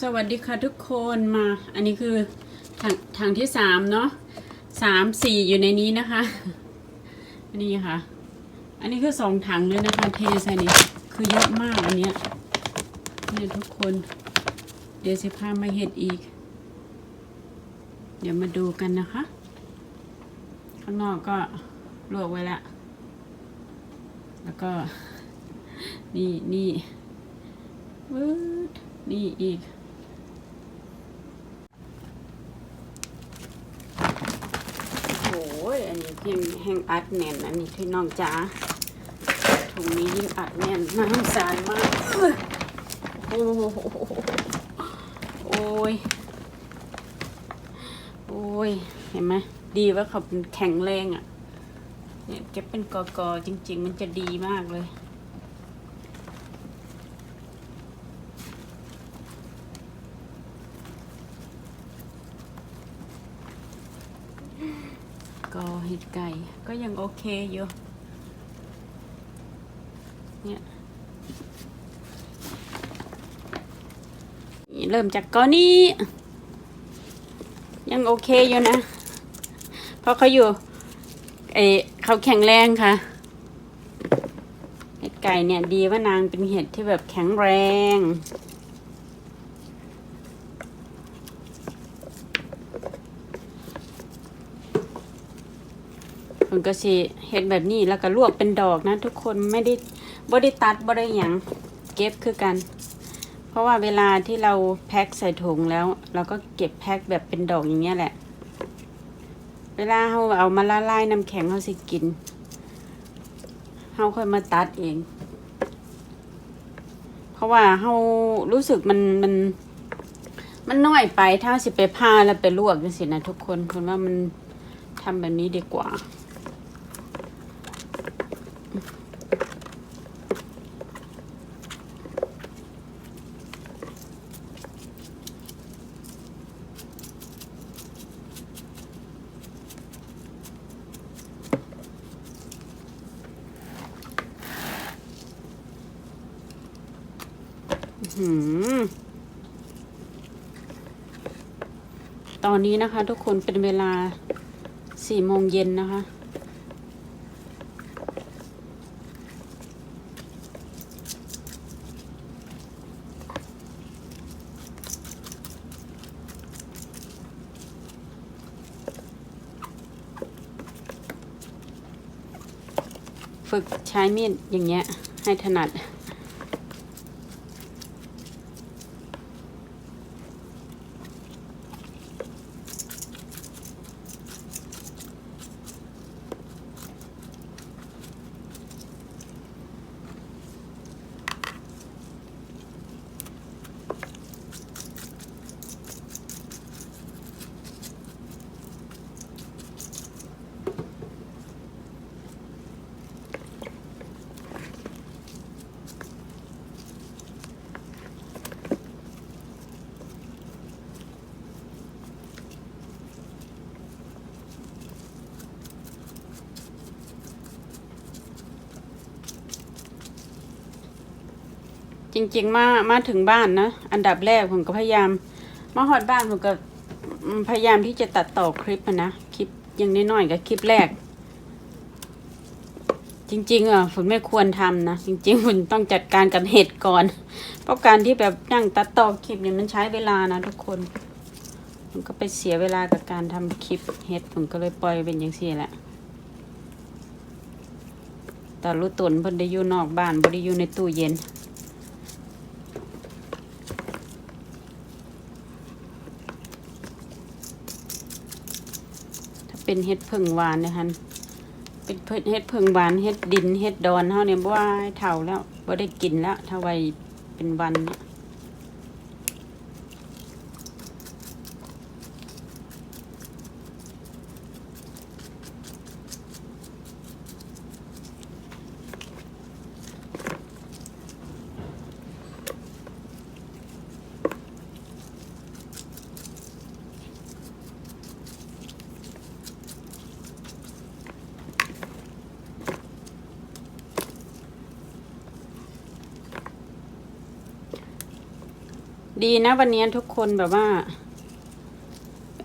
สวัสดีค่ะทุกคนมา อันนี้คือถังถงที่สามเนาะสามสี่อยู่ในนี้นะคะอันนี้ค่ะ อันนี้คือสองถังเลยนะคะ เทใส่นี่คือเยอะมากอันเนี้ยเนี่ยทุกคน เดี๋ยวสิพามาเห็ดอีก เดี๋ยวมาดูกันนะคะ ข้างนอกก็ลวกไว้ละแล้วก็ นี่นี่วืด นี่อีก โอ้ยอันนี้เพียงแห้งอัดแน่น อันนี้พี่น้องจ๋าถุงนี้ยิ่งอัดแน่นน้ำสารมาก โอ้โหโอ้ย โอ้ย เห็นไหมดีว่าเขาเป็นแข็งแรงอะ่ะ เนี่ยเก็บเป็นกอกอๆจริง ๆ มันจะดีมากเลย ก็ เห็ดไก่ก็ยังโอเคอยู่เนี่ยเริ่มจากก้อนนี้ ยังโอเคอยู่นะ เพราะเขาอยู่เออเขาแข็งแรงค่ะ เห็ดไก่เนี่ยดีว่านางเป็นเห็ดที่แบบแข็งแรง มันก็สิเห็ดแบบนี้แล้วก็ลวกเป็นดอกนะ ทุกคนไม่ได้บ่ได้ตัดบ่ได้หยังเก็บคือกัน เพราะว่าเวลาที่เราแพ็คใส่ถุงแล้ว เราก็เก็บแพ็คแบบเป็นดอกอย่างเงี้ยแหละ เวลาเราเอามาละลายน้ำแข็งเขาสิกินเราค่อยมาตัดเอง เพราะว่าเรารู้สึกมันมันมันน้อยไปถ้าสิไปผ่าแล้วไปลวกจังสินะทุกคนคนว่ามันทำแบบนี้ดีกว่า หืม ต อนนี้นะคะ ทุกคนเป็นเวลาสี่โมงเย็นนะคะ ฝึกใช้มีดอย่างเงี้ยให้ถนัด จริง ๆ มา มาถึงบ้านนะ อันดับแรกผมก็พยายาม มาหอดบ้านผมก็พยายามที่จะตัดต่อคลิปนะ คลิปยังน้อยๆกับคลิปแรก จริง ๆอะฝนไม่ควรทำนะ จริงๆฝนต้องจัดการกับเห็ดก่อน เพราะการที่แบบนั่งตัดต่อคลิปเนี่ยมันใช้เวลานะทุกคนผมก็ไปเสียเวลากับการทำคลิปเห็ดผมก็เลยปล่อยเป็นอย่างนี้แหละแต่รู้ตนเพิ่นได้อยู่นอกบ้านบ่ได้อยู่ในตู้เย็น เป็นเห็ดเพิ่งหวานนะคะเป็นเพิ่นเห็ดเพิ่งหวานเห็ดดินเห็ดดอนเท่าเนี่ยบ่ว่าเถ่าแล้วบ่ได้กินแล้วถ้าไว้เป็นวันเนี่ย ดีนะวันนี้ทุกคนแบบว่า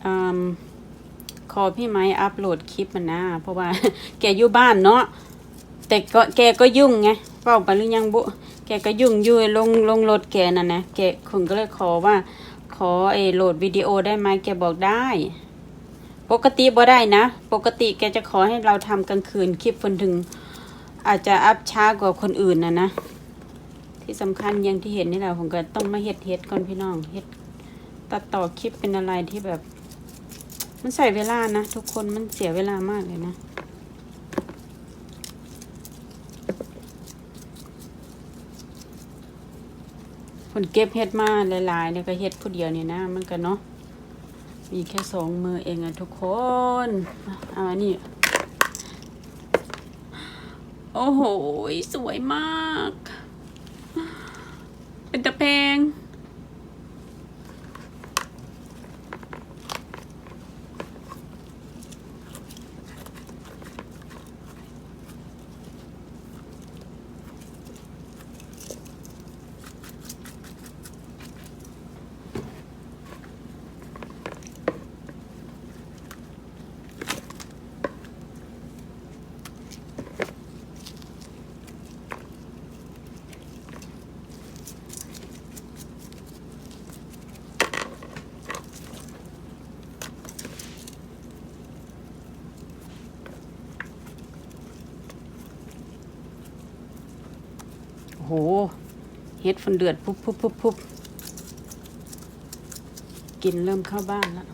อขอพี่ไม้อัพโหลดคลิปมันนะ เพราะว่า แกอยู่บ้านเนาะแต่ก็แกก็ยุ่งไงเป้าไปหรือยังบุแกก็ยุ่งยุ่ยลงลงโหลดแกน่ะนะแกคุณก็เลยขอว่า ขอไอ้โหลดวิดีโอได้ไหมแกบอกได้ ปกติบ่ได้นะ ปกติแกจะขอให้เราทำกลางคืนคลิปคนถึง อาจจะอัพช้ากว่าคนอื่นนะนะ สำคัญอยังที่เห็นนี่แหละผมก็ต้องมาเฮ็ดเฮ็ดก่อนพี่น้องเฮ็ดตัดต่อคลิปเป็นอะไรที่แบบ มันใส่เวลานะทุกคนมันเสียเวลามากเลยนะคนเก็บเฮ็ดมาหลายๆเนี่ยก็เฮ็ดผู้เดียวเนี่ยนะ มันก็เนาะมีแค่สองมือเองอะทุกคนอ่าอันนี้โอ้โห สวยมาก เป็นตะแพง หเฮ็ดฝนเดือดปุ๊บปุ๊บปุ๊บปุ๊บกินเริ่มเข้าบ้านแล้ว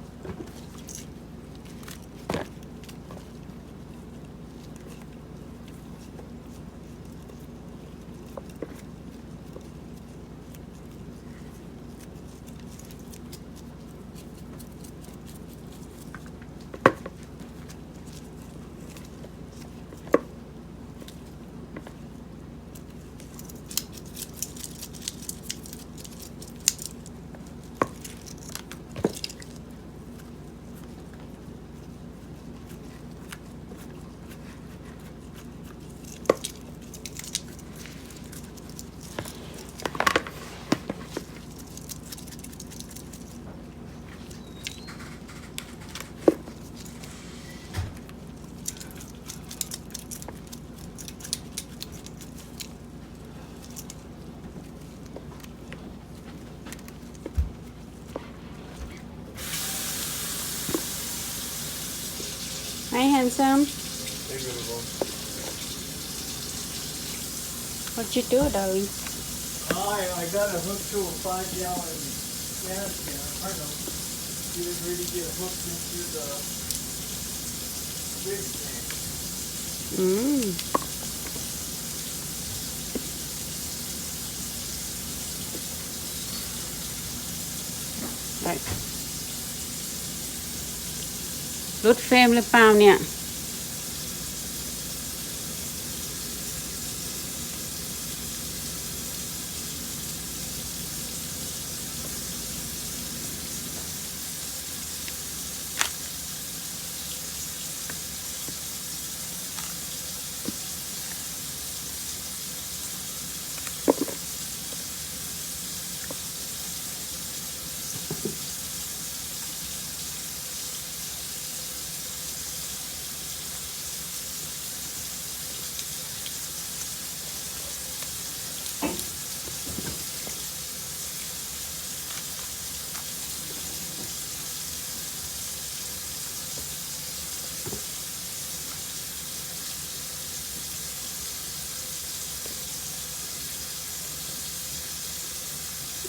handsome? Hey, beautiful. What you do, darling? I, I got a hook to a five gallon gas can. I know. She was ready to get hooked into the big tank. Mmm. Right. รุดเฟรมหรือเปล่าเนี่ย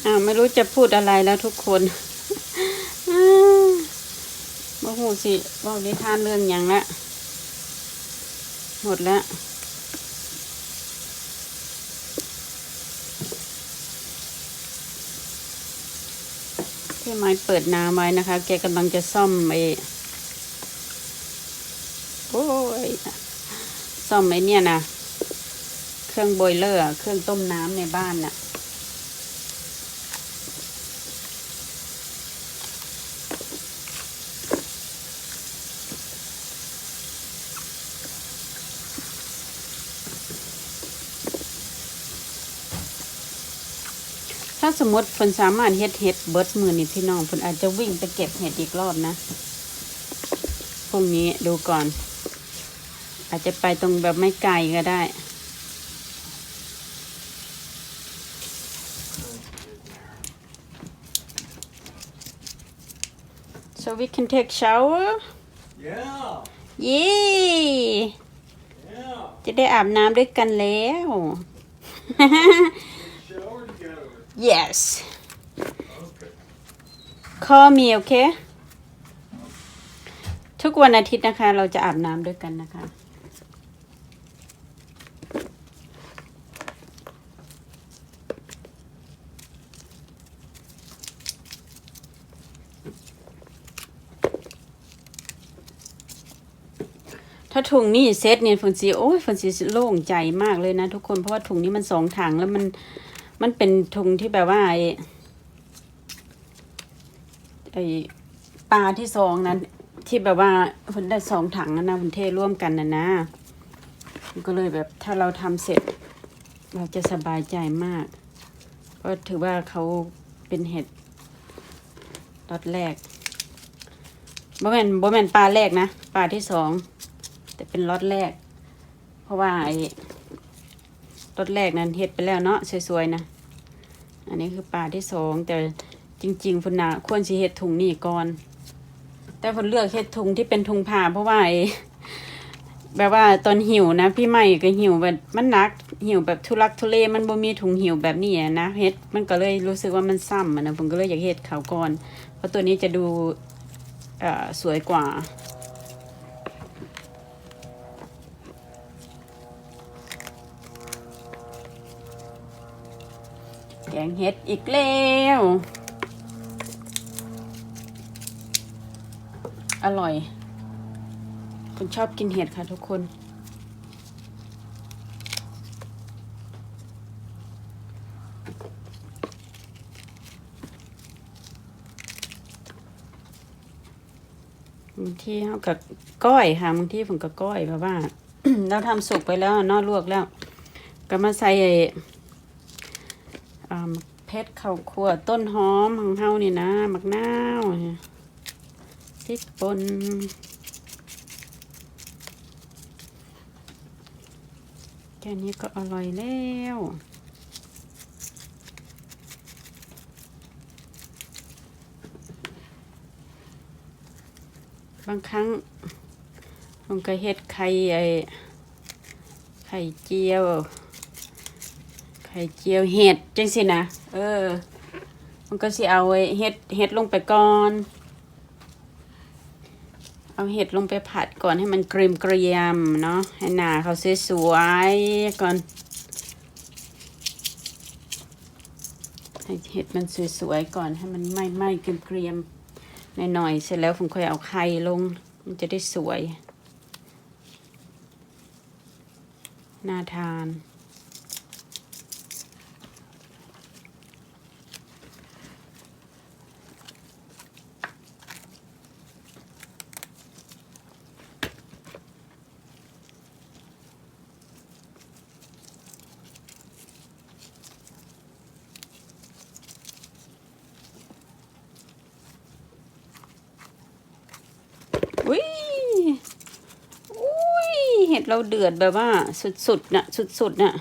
อ้าวไม่รู้จะพูดอะไรแล้วทุกคนอ้าวบ่หูสิบอกนิทานเรื่องอย่างละหมดแล้วพี่ไม้เปิดน้ำไว้นะคะ แกกำลังจะซ่อมไอ้โอ้ยซ่อมไอ้เนี่ยนะเครื่องบอยเลอร์ เครื่องต้มน้ำในบ้านน่ะ สมมติเพิ่นสามารถเฮ็ดเห็ดเบิดมือนี่พี่น้องเพิ่นอาจจะวิ่งไปเก็บเห็ดอีกรอบนะพรุ่งนี้ดูก่อน อาจจะไปตรงแบบไม่ไกลก็ได้ so we can take shower Yeah, เย้ yeah. จะได้อาบน้ำด้วยกันแล้ว Shower together. Yes Okay. call me okay ทุกวันอาทิตย์นะคะ เราจะอาบน้ำด้วยกันนะคะ ถ้าถุงนี่เซตเนี่ยฝนสีโอ้ยฝนสีโล่งใจมากเลยนะทุกคนเพราะว่าถุงนี้มันสองถังแล้วมัน มันเป็นถุงที่แบบว่าไอ้ไอ้ปลาที่สองนั้นที่แบบว่าฝนได้สองถังนะนะฝนเทร่วมกันนะนะก็เลยแบบถ้าเราทำเสร็จ เราจะสบายใจมากเพราะถือว่าเขาเป็นเห็ดรอดแรกบ่แมนบ่แมนปลาแรกนะปลาที่สองแต่เป็นล็อตแรก เพราะว่าไอ้ ล็อตแรกนั้นเฮ็ดไปแล้วเนาะสวยๆนะอันนี้คือปลาที่สองแต่จริงๆฝนนาควรสิเฮ็ดถุงนี่ก่อน แต่ฝนเลือกเฮ็ดถุงที่เป็นถุงผ้าเพราะว่าแบบว่าตอนหิวนะ พี่ใหม่ก็หิวแบบมันนักหิวแบบทุลักทุเลมันบ่มีถุงหิวแบบนี้นะเฮ็ดมันก็เลยรู้สึกว่ามันซ้ำนะผมก็เลยอยากเฮ็ดเขาก่อน เพราะตัวนี้จะดูสวยกว่า งเห็ดอีกแล้วอร่อยคุณชอบกินเห็ดค่ะทุกคน บางทีเขากับก้อยค่ะบางทีผมกับก้อยเพราะว่า เราทำสุกไปแล้วนอกลวกแล้ว ก็มาใส่าเพชรข้าวคั่วต้นหอมของเฮานี่นะมักนาวพริกป่นแค่นี้ก็อร่อยแล้วบางครั้งผมก็เฮ็ดไข่ไอไข่เจียว ข่เจียวเห็ดจังสินะ เออ มันก็สิเอาไอ้เห็ดเห็ดลงไปก่อน เอาเห็ดลงไปผัดก่อนให้มันเกรียมเกรียมๆเนาะ ให้หนาเขาสวยๆก่อน ให้เห็ดมันสวยๆก่อนให้มันไหม้ไหม้ๆเกรียมๆหน่อยๆเสร็จแล้วผมค่อยเอาไข่ลง มันจะได้สวย น่าทาน อุ้ย อุ้ย เราเดือดแบบว่าสุดๆน่ะสุดๆน่ะ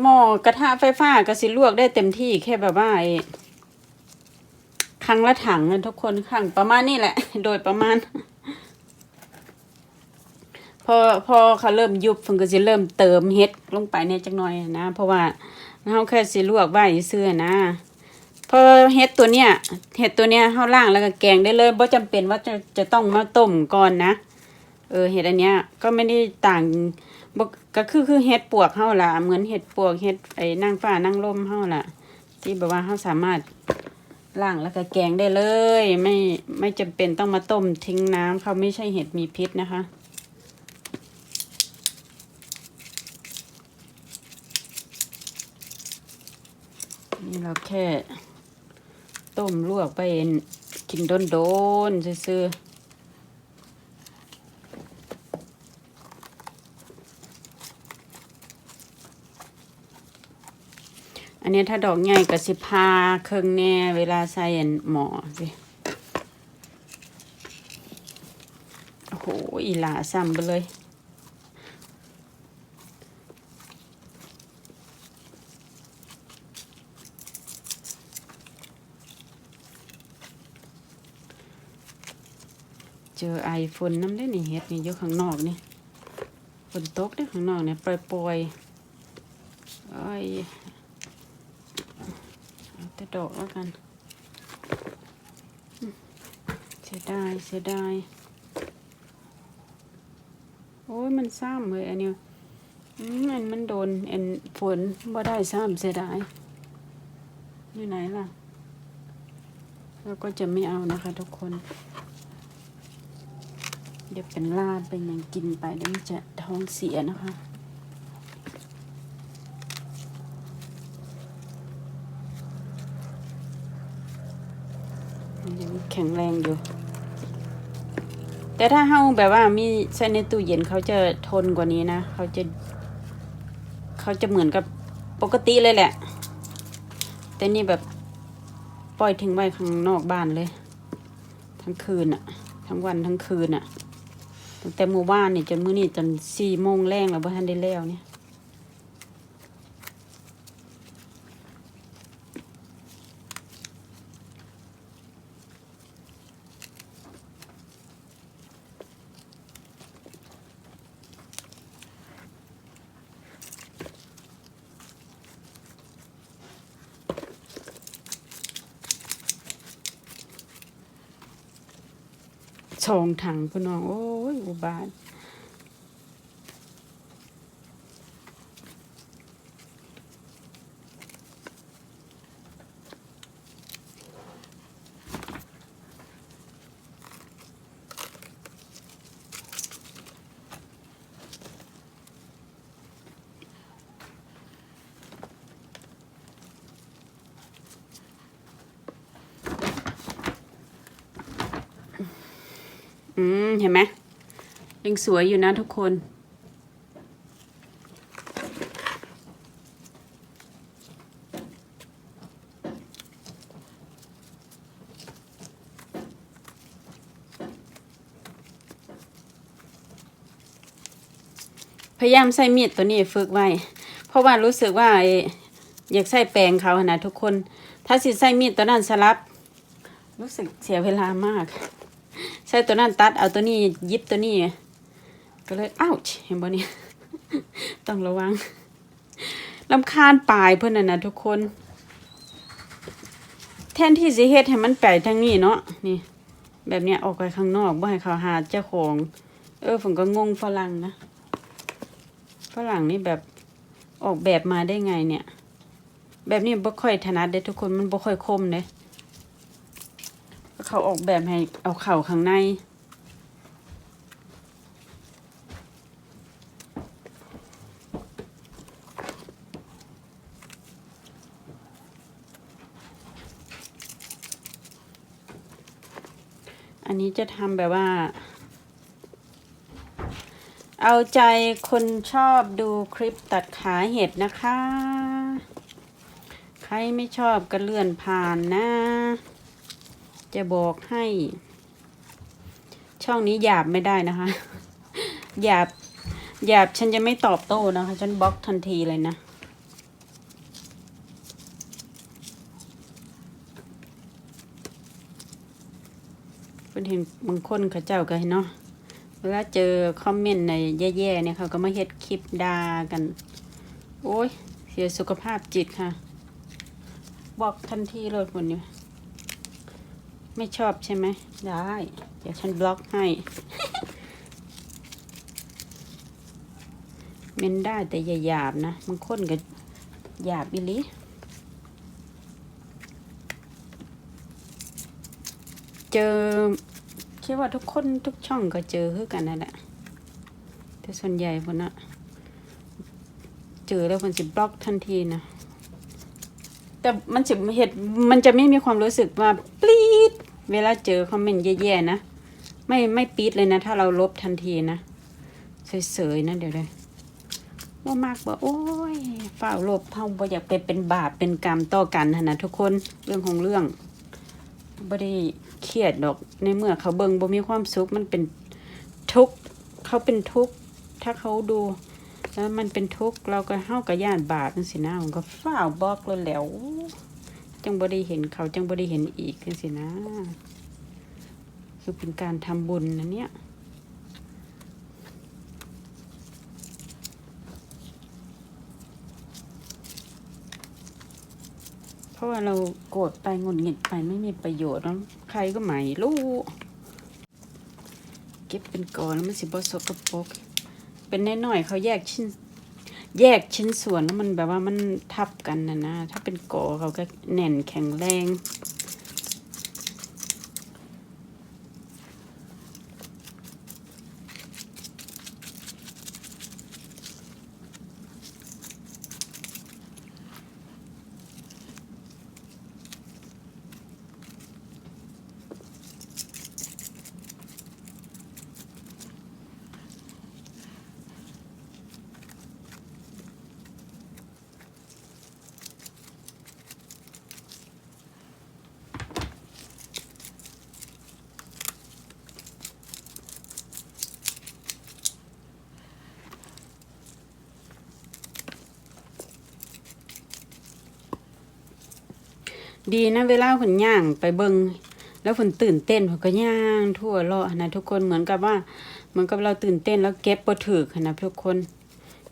หม้อกระทะไฟฟ้าก็สิลวกได้เต็มที่แค่แบบว่าไอ้ครั้งละถังนะทุกคนครั้งประมาณนี้แหละ โดยประมาณ พอพอเขาเริ่มยุบผมก็สิเริ่มเติมเห็ดลงไปเนี่ยจักหน่อยนะ เพราะว่าเราแค่สิลวกไว้ซื่อนะ พอเห็ดตัวเนี้ยเห็ดตัวเนี้ยเฮาล่างแล้วก็แกงได้เลยบ่จำเป็นว่าจะจะต้องมาต้มก่อนนะ เออเห็ดอันเนี้ยก็ไม่ได้ต่างบ่ก็คือคือเห็ดปวกเฮาละเหมือนเห็ดปวกเห็ดไอ้นางฟ้านางลมเฮาละที่แบบว่าเฮาสามารถล่างแล้วก็แกงได้เลย ไม่ไม่จำเป็นต้องมาต้มทิ้งน้ำเขาไม่ใช่เห็ดมีพิษนะคะนี่เราแค่ ต้มลวกไปกินโดนโดนซื้ออันนี้ถ้าดอกใหญ่กับสิบห้าเครื่งแน่เวลาใส่หมอสิโอ้โหอีหลาซ้ำไปเลย จอไอฝนน้ำได้นี่เฮ็ดนี่อยู่ข้างนอกนี่ฝนตกได้ข้างนอกเนี่ยปล่อยๆไอ้ยเอาแต่ดอกแล้วกันเสียดายเสียดายโอ้ยมันซ้ำเลยอันเนี้ยอืมอันมันโดนเอันฝนบ่ได้ซ้ำเสียดายอยู่ไหนล่ะเราก็จะไม่เอานะคะทุกคน เดี๋ยวเป็นลาดเป็นอย่างกินไปเดี๋ยวมันจะท้องเสียนะคะยังแข็งแรงอยู่ แต่ถ้าเฮาแบบว่ามีใส่ในตู้เย็นเขาจะทนกว่านี้นะ เขาจะ เขาจะเหมือนกับปกติเลยแหละ แต่นี่แบบปล่อยทิ้งไว้ข้างนอกบ้านเลย ทั้งคืนอะทั้งวันทั้งคืนอะ ตั้งแต่หมู่บ้านนี่จนมื้อนี้จนสี่โมงแรงแล้วบ่ทันได้แล้วเนี่ยชองถังพี่น้องโอ้ ยอุบาทอืมเห็นไหม ยังสวยอยู่นะทุกคน พยายามใส่มีดตัวนี้ฝึกไว้ เพราะว่ารู้สึกว่าอยากใส่แปรงเขานะทุกคน ถ้าสิใส่มีดตัวนั้นสลับ รู้สึกเสียเวลามากใช้ตัวนั้นตัดเอาตัวนี้ยิบตัวนี้ ก็เลยอ้าวเห็นบ่เนี่ยต้องระวังลำคาญปลายเพื่อนน่ะนะทุกคน แทนที่สิเฮ็ดให้มันไปทางนี้เนาะนี่ แบบเนี้ยออกไปข้างนอกบ่ให้เขาหาเจ้าของ เออผมก็งงฝรั่งนะฝรั่งนี่แบบออกแบบมาได้ไงเนี่ย แบบนี้บ่ค่อยถนัดเด้ทุกคนมันบ่ค่อยคมเด้เขาออกแบบให้เอาเข่าข้างใน จะทำแบบว่า เอาใจคนชอบดูคลิปตัดขาเห็ดนะคะ ใครไม่ชอบก็เลื่อนผ่านนะ จะบอกให้ ช่องนี้หยาบไม่ได้นะคะ หยาบหยาบฉันจะไม่ตอบโต้นะคะ ฉันบล็อกทันทีเลยนะ นเห็นบางคนเขาเจ้ากันเนาะเวลาเจอคอมเมนต์ในแย่ๆเนี่ยเขาก็มาเฮ็ดคลิปด่ากัน โอ้ย เสียสุขภาพจิตค่ะ บอกทันทีเลยคนนี้ไม่ชอบใช่ไหม ได้ เดี๋ยวฉันบล็อกให้เมนได้แต่อย่าหยาบนะบางคนก็หยาบอีหลิเจอ คิดว่าทุกคนทุกช่องก็เจอคือกันนั่นแหละ แต่ส่วนใหญ่คนน่ะเจอแล้วคนสิบล็อกทันทีนะ แต่มันจะเหตุมันจะไม่มีความรู้สึกว่าปี๊ดเวลาเจอคอมเมนต์แย่ๆนะ ไม่ไม่ปี๊ดเลยนะ ถ้าเราลบทันทีนะเฉยๆนะเดี๋ยวเลยว่ามากบ่าโอ้ยฝ่าวลบเฮาบ่อยากไปเป็นบาปเป็นกรรมต่อกันนนะทุกคนเรื่องของเรื่องบ่ได้ เครียดดอกในเมื่อเขาเบิ่งบ่มีความสุขมันเป็นทุกข์เขาเป็นทุกข์ถ้าเขาดูแล้วมันเป็นทุกข์เราก็เฮาก็ย่านบาปจังซี่นะมันก็ฝ้าวบอกแล้วแหล้ว จังบ่ได้เห็นเขาจังบ่ได้เห็นอีกจังซี่นะ คือเป็นการทำบุญนะเนี่ย เพราะว่าเราโกรธไปหงุดหงิดไปไม่มีประโยชน์แล้ว ครก็ไม่รู้ เก็บเป็นกอนแล้วมันสิบ่สกปรกเป็นน้อยๆเขาแยกชิ้น แยกชิ้นส่วนแล้วมันแบบว่ามันทับกันนะนะ ถ้าเป็นกอเขาก็แน่นแข็งแรง ดีนะเวลาฝนย่างไปเบิงแล้วฝนตื่นเต้นฝนก็ย่างทั่วเลาะนะทุกคนเหมือนกับว่าเหมือนกับเราตื่นเต้นแล้วเก็บบ่ถือนะทุกคน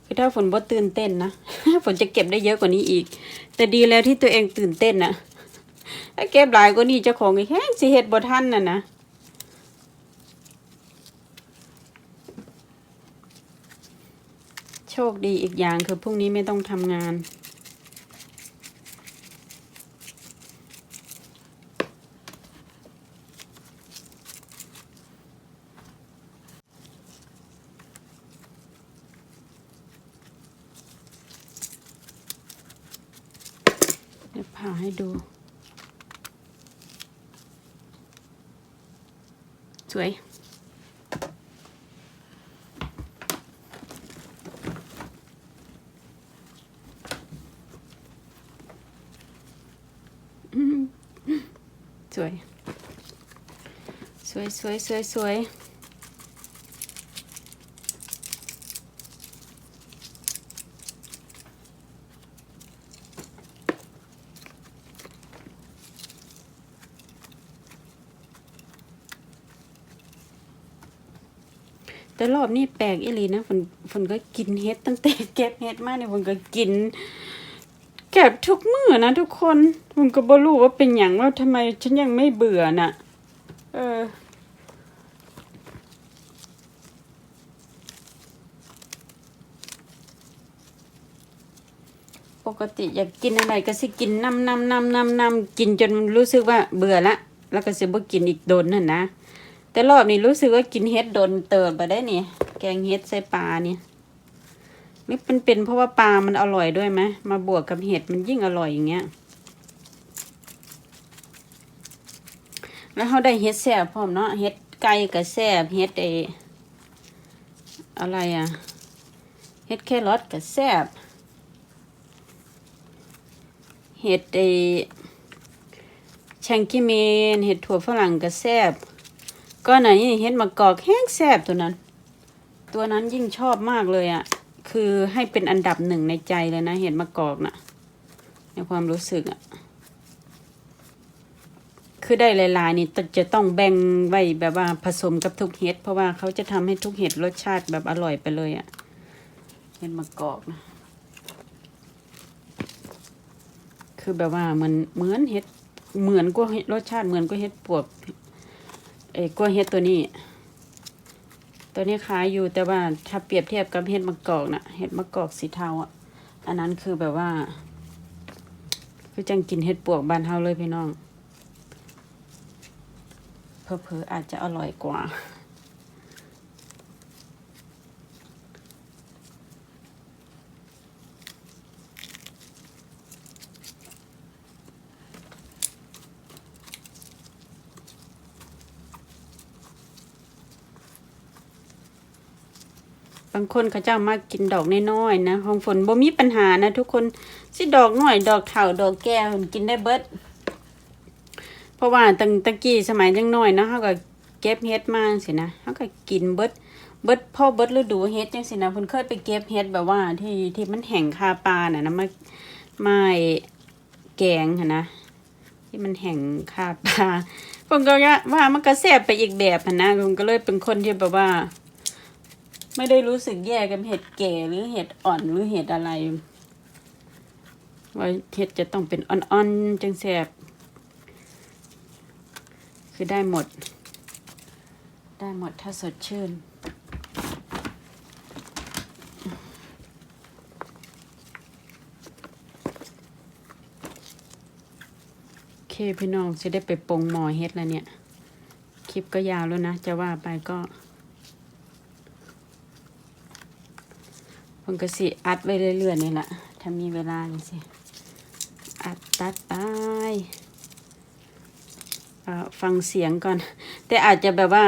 คือถ้าฝนบ่ตื่นเต้นนะฝนจะเก็บได้เยอะกว่านี้อีก แต่ดีแล้วที่ตัวเองตื่นเต้นนะถ้าเก็บหลายกว่านี้เจ้าของอีกแค่สิเฮ็ดบ่ทันน่ะนะโชคดีอีกอย่างคือพรุ่งนี้ไม่ต้องทำงาน เดี๋ยวผ่า ให้ดู สวย สวย สวยสวยสวยสวย แต่รอบนี้แปลกอีหลีนะฝนฝนก็กินเฮ็ดตั้งแต่เก็บเฮ็ดมาเนี่ยฝนก็กินเก็บทุกมื้อนะทุกคนผมก็บ่รู้ว่าเป็นหยังว่าทำไมฉันยังไม่เบื่อน่ะ เออปกติอยากกินอะไรก็สิกินน้ำน้ำน้ำน้ำน้ำกินจนรู้สึกว่าเบื่อละ แล้วก็สิบ่กินอีกโดนนั่นนะ แต่รอบนี้รู้สึกว่ากินเฮ็ดโดนเติบไปได้นี่แกงเฮ็ดใส่ปลานี่นี่เป็นเป็นเพราะว่าปลามันอร่อยด้วยไหมมาบวกกับเห็ดมันยิ่งอร่อยอย่างเงี้ย แล้วเขาได้เฮ็ดแซ่บพร้อมเนาะเฮ็ดไก่กับแซ่บเฮ็ดไออะไรอะเฮ็ดแครอทกับแซ่บเฮ็ดไอแชงกิเมนเฮ็ดถั่วฝรั่งกับแซ่บ ก็ไหนนี่เฮ็ดมะกอกแห้งแซ่บตัวนั้น ตัวนั้นยิ่งชอบมากเลยอะ่ะ คือให้เป็นอันดับหนึ่งในใจเลยนะเห็ดมะกอกนะ่ะ ในความรู้สึกอะ่ะ คือได้หลายๆนี่จะต้องแบ่งไว้แบบว่าผสมกับทุกเห็ด เพราะว่าเขาจะทำให้ทุกเห็ดรสชาติแบบอร่อยไปเลยอะ่ะ เห็ดมะกอกนะคือแบบว่ามันเหมือนเห็ดเหมือนก็รสชาติเหมือนก็เห็ดปวก ไอ้กล้วยเฮ็ดตัวนี้ ตัวนี้ขายอยู่แต่ว่าถ้าเปรียบเทียบกับเห็ดมะกอกน่ะเห็ดมะกอกสีเทาอะ อันนั้นคือแบบว่า คือจังกินเห็ดปวกบ้านเฮาเลยพี่น้องเพอเพอๆอาจจะอร่อยกว่า บางคนเขาเจ้ามากินดอกน้อยๆนะของฝนบ่มีปัญหานะ ทุกคนสิดอกน้อยดอกเฒ่าดอกแก่มันกินได้เบิด เพราะว่าตั้งตะกี้สมัยยังน้อยเนาะเฮาก็เก็บเฮ็ดมาสินะเฮาก็กินเบิดเบิดพ่อเบิดฤดูเฮ็ดจังสินะเพิ่นเคยไปเก็บเฮ็ดแบบว่าที่ที่มันแห้งคาปลาน่ะนะมาไอ้แกงนนะที่มันแห้งคาปลาเพิ่นก็ว่ามันก็แซ่บไปอีกแบบนะเพิ่นก็เลยเป็นคนที่แบบว่า ไม่ได้รู้สึกแย่กับเห็ดแก่หรือเห็ดอ่อนหรือเห็ดอะไร ว่าเห็ดจะต้องเป็นอ่อนๆจังแซ่บคือได้หมด ได้หมดถ้าสดชื่น โอเคพี่น้องจะได้ไปปงหมอเฮ็ดแล้วเนี่ย คลิปก็ยาวแล้วนะ จะว่าไปก็ ผมก็สิอัดไว้เรื่อยๆนี่แหละถ้ามีเวลานี่สิอัดตัดไปฟังเสียงก่อน แต่อาจจะแบบว่า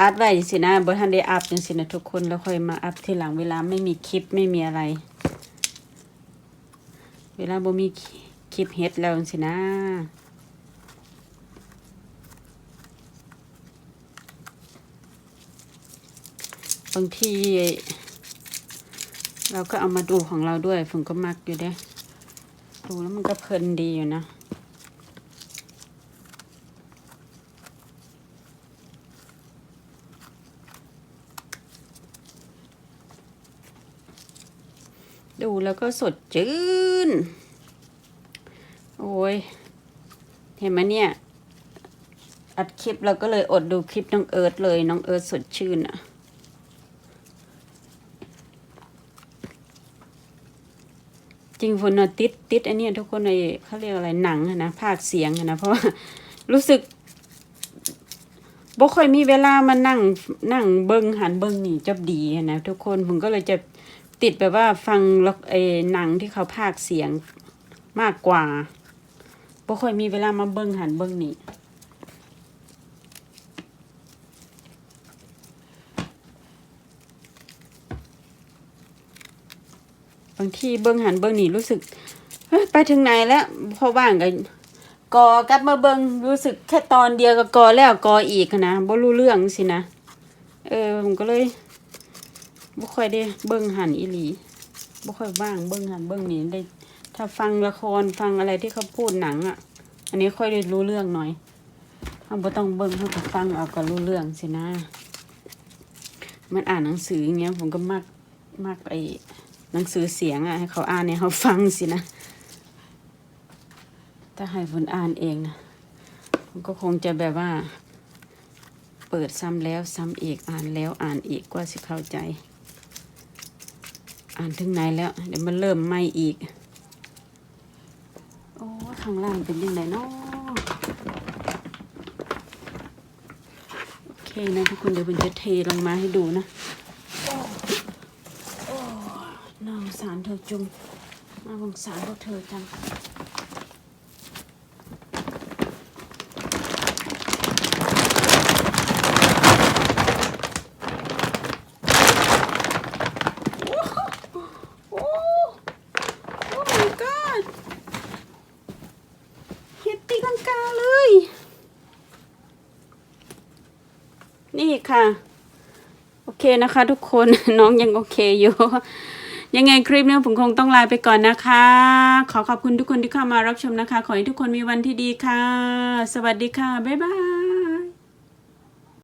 อัดไว้สินะบ่ทันได้อัพจังสินะทุกคนแล้วค่อยมาอัพทีหลังเวลาไม่มีคลิปไม่มีอะไร เวลาบ่มีคลิปเฮ็ดแล้วจังสินะบางที เราก็เอามาดูของเราด้วยผมก็มักอยู่เด้ดูแล้วมันก็เพลินดีอยู่นะดูแล้วก็สดชื่น โอ้ย เห็นไหมเนี่ย อัดคลิปเราก็เลยอดดูคลิปน้องเอิร์ธเลย น้องเอิร์ธสดชื่นอะ จริงฝนติดติดอันนี้ทุกคนในเขาเรียกอะไรหนังนะภาคเสียงนะเพราะว่ารู้สึกบ่ค่อยมีเวลามานั่งนั่งเบิ้งหันเบิ้งนี่จะดีนะทุกคนผมก็เลยจะติดแบบว่าฟังไอ้หนังที่เขาภาคเสียงมากกว่าบ่ค่อยมีเวลามาเบิ้งหันเบิ้งนี่างทีเบิ้งหันเบิ้งนี่รู้สึกไปถึงไหนแล้วพอว่างก็กอกลับมาเบิ้งรู้สึกแค่ตอนเดียวก็กอแล้วกออีกนะบ่รู้เรื่องสินะเออผมก็เลยบ่ค่อยได้เบิ้งหันอีหลีบ่ค่อยว่างเบิ้งหันเบิ้งนี่ได้ ถ้าฟังละครฟังอะไรที่เขาพูดหนังอะ อันนี้ค่อยได้รู้เรื่องหน่อยเราบ่ต้องเบิ้งเขาก็ฟังเอาก็รู้เรื่องสินะ มันอ่านหนังสืออย่างเงี้ยผมก็มักมักไอ หนังสือเสียงอะให้เขาอ่านให้เขาฟังสินะ ถ้าให้ฝนอ่านเองนะก็คงจะแบบว่า เปิดซ้ำแล้วซ้ำอีกอ่านแล้วอ่านอีกกว่าสิเข้าใจ อ่านถึงไหนแล้ว เดี๋ยวมันเริ่มไหม่อีก โอ้ข้างล่างเป็นยังไงเนาะโอเคนะทุกคนเดี๋ยวผมจะเทลงมาให้ดูนะ น่า สงสารเธอจุงน่าสงสารพวกเธอจังโอ้โอ้ my god เห็ดตีลังกาเลยนี่ค่ะ โอเคนะคะทุกคนน้องยังโอเคอยู่ ยังไงคลิปนี้ผมคงต้องลาไปก่อนนะคะ ขอขอบคุณทุกคนที่เข้ามารับชมนะคะ ขอให้ทุกคนมีวันที่ดีค่ะ สวัสดีค่ะ บ๊ายบาย